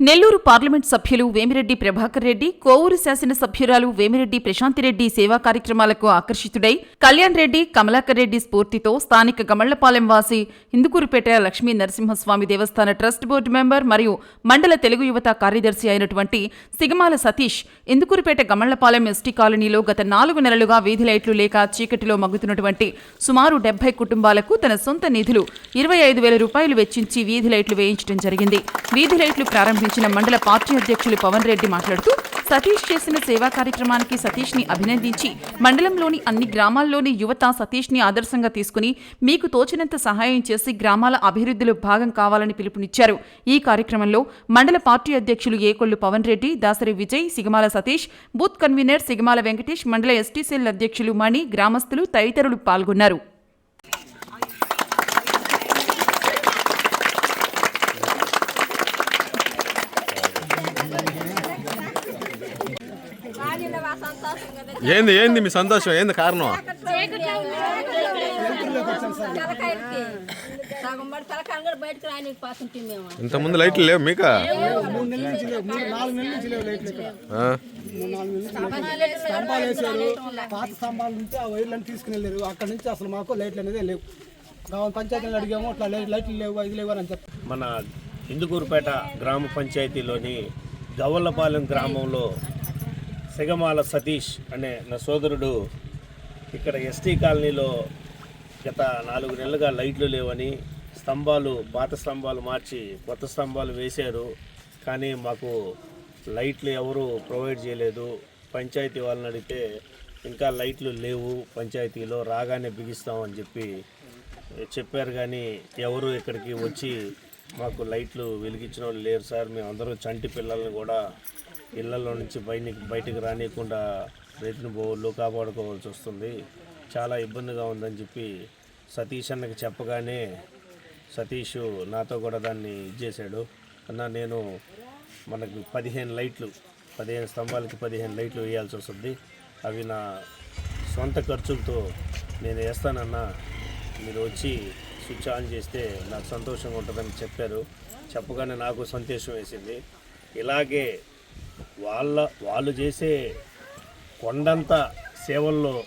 Nellore parliament సభ్యులు వేమిరెడ్డి ప్రభాకర్ రెడ్డి కోవూరు శాసన సభ్యురాలు వేమిరెడ్డి ప్రశాంతిరెడ్డి సేవా కార్యక్రమాలకు ఆకర్షితుడై కళ్యాణ్ రెడ్డి కమలాకర్ రెడ్డి స్ఫూర్తితో స్థానిక గమళ్ళపాలెం వాసి ఇందుకూరుపేట లక్ష్మీ నరసింహస్వామి దేవస్థాన ట్రస్ట్ బోర్డు మెంబర్ మరియు మండల తెలుగు యువత కార్యదర్శి అయినటువంటి సిగమాల సతీష్ ఇందుకూరుపేట గమళ్ళపాలెం ఎస్టీ కాలనీలో గత నాలుగు నెలలుగా వీధి లైట్లు లేక చీకటిలో మగ్గుతున్నటువంటి సుమారు డెబ్బై కుటుంబాలకు తన సొంత నిధులు ఇరవై ఐదు వేల రూపాయలు వెచ్చించి వీధి లైట్లు వేయించడం జరిగింది. వీధి లైట్లు ప్రారంభించిన మండల పార్టీ అధ్యక్షులు పవన్ రెడ్డి మాట్లాడుతూ సతీష్ చేసిన సేవా కార్యక్రమానికి సతీష్ని అభినందించి మండలంలోని అన్ని గ్రామాల్లోని యువత సతీష్ని ఆదర్శంగా తీసుకుని మీకు తోచినంత సహాయం చేసి గ్రామాల అభివృద్ధిలో భాగం కావాలని పిలుపునిచ్చారు. ఈ కార్యక్రమంలో మండల పార్టీ అధ్యక్షులు ఏకొల్లు పవన్ రెడ్డి దాసరి విజయ్ సిగమాల సతీష్ బూత్ కన్వీనర్ సిగమాల వెంకటేష్ మండల ఎస్టీ అధ్యక్షులు మణి గ్రామస్తులు తదితరులు పాల్గొన్నారు. ఏంది ఏంది మీ సంతోషం? ఏంది కారణం? మేము ఇంతకుముందు లైట్లు లేవు మీకా? స్తంభాలు వేశారు పాత స్తంభాల నుంచి ఆ వైర్లను తీసుకుని అక్కడ నుంచి అసలు మాకు లైట్లు అనేది లేవు. కావాలి పంచాయతీలు అడిగాము అట్లా లైట్- లైట్లు లేవు ఇది లేవు అని చెప్పి మన ఇందుకూరుపేట గ్రామ పంచాయతీలోని గవ్వలపాలెం గ్రామంలో సిగమాల సతీష్ అనే నా సోదరుడు ఇక్కడ ఎస్టీ కాలనీలో గత నాలుగు నెలలుగా లైట్లు లేవని స్తంభాలు పాత స్తంభాలు మార్చి కొత్త స్తంభాలు వేశారు. కానీ మాకు లైట్లు ఎవరు ప్రొవైడ్ చేయలేదు. పంచాయతీ వాళ్ళని అడిగితే ఇంకా లైట్లు లేవు పంచాయతీలో రాగానే బిగిస్తామని చెప్పి చెప్పారు. కానీ ఎవరు ఇక్కడికి వచ్చి మాకు లైట్లు వెలిగించిన వాళ్ళు లేరు సార్. మేము అందరూ చంటి పిల్లల్ని కూడా ఇళ్ళలో నుంచి బయట బయటికి రానియకుండా రైతును బోళ్ళు కాపాడుకోవాల్సి వస్తుంది. చాలా ఇబ్బందిగా ఉందని చెప్పి సతీష్ అన్నకి చెప్పగానే సతీష్ నాతో కూడా దాన్ని ఇచ్చేసాడు అన్న నేను మనకు పదిహేను లైట్లు పదిహేను స్తంభాలకి పదిహేను లైట్లు వేయాల్సి వస్తుంది. అవి నా సొంత ఖర్చులతో నేను వేస్తానన్నా మీరు వచ్చి స్విచ్ ఆన్ చేస్తే నాకు సంతోషంగా ఉంటుందని చెప్పారు. చెప్పగానే నాకు సంతోషం వేసింది. ఇలాగే వాళ్ళ వాళ్ళు చేసే కొండంత సేవల్లో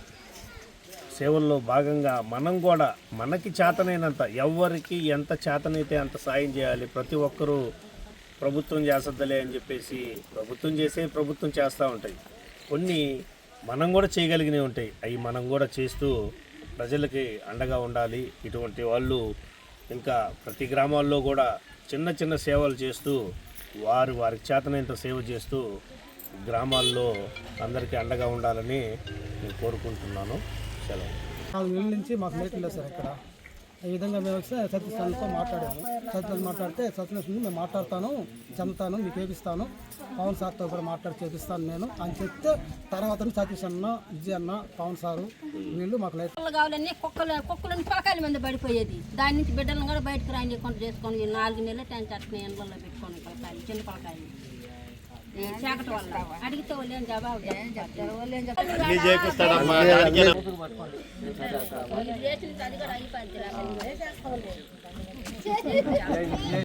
సేవల్లో భాగంగా మనం కూడా మనకి చేతనైనంత ఎవరికి ఎంత చేతనైతే అంత సాయం చేయాలి ప్రతి ఒక్కరూ ప్రభుత్వం చేసద్దలే అని చెప్పేసి ప్రభుత్వం చేసే ప్రభుత్వం చేస్తూ ఉంటాయి. కొన్ని మనం కూడా చేయగలిగినవి ఉంటాయి. అవి మనం కూడా చేస్తూ ప్రజలకి అండగా ఉండాలి. ఇటువంటి వాళ్ళు ఇంకా ప్రతి గ్రామాల్లో కూడా చిన్న చిన్న సేవలు చేస్తూ వారు వారికి చేతనైనంత సేవ చేస్తూ గ్రామాల్లో అందరికీ అండగా ఉండాలని నేను కోరుకుంటున్నాను. సెలవు. నాలుగు నుంచి మాకు లైట్లు సార్ ఇక్కడ ఈ విధంగా మేము వస్తే సత్యస్థానంతో మాట్లాడాము. సత్యనారాయణ మాట్లాడితే సత్యనారాయణ నేను మాట్లాడతాను చెందుతాను మీకు వేపిస్తాను పవన్ సార్తో కూడా మాట్లాడి చేపిస్తాను నేను అని చెప్తే తర్వాత సతీష్ అన్న విజయ్ అన్న పవన్ సారు వీళ్ళు మాకు లైట్ కుక్కలు కావాలని కుక్కలు కుక్కలను పలకాయల మీద పడిపోయేది. దాని నుంచి బిడ్డలను కూడా బయటకు రానియకుండా చేసుకొని నాలుగు నెలలు టెన్ చట్టిన ఎండలో పెట్టుకొని పలకాయలు చిన్న పలకాయలు. చీకటి వల్ల. అడిగితే వాళ్ళు ఏం జవాబు చెప్తారు? వాళ్ళు ఏం చెప్తారు? అయిపోయింది.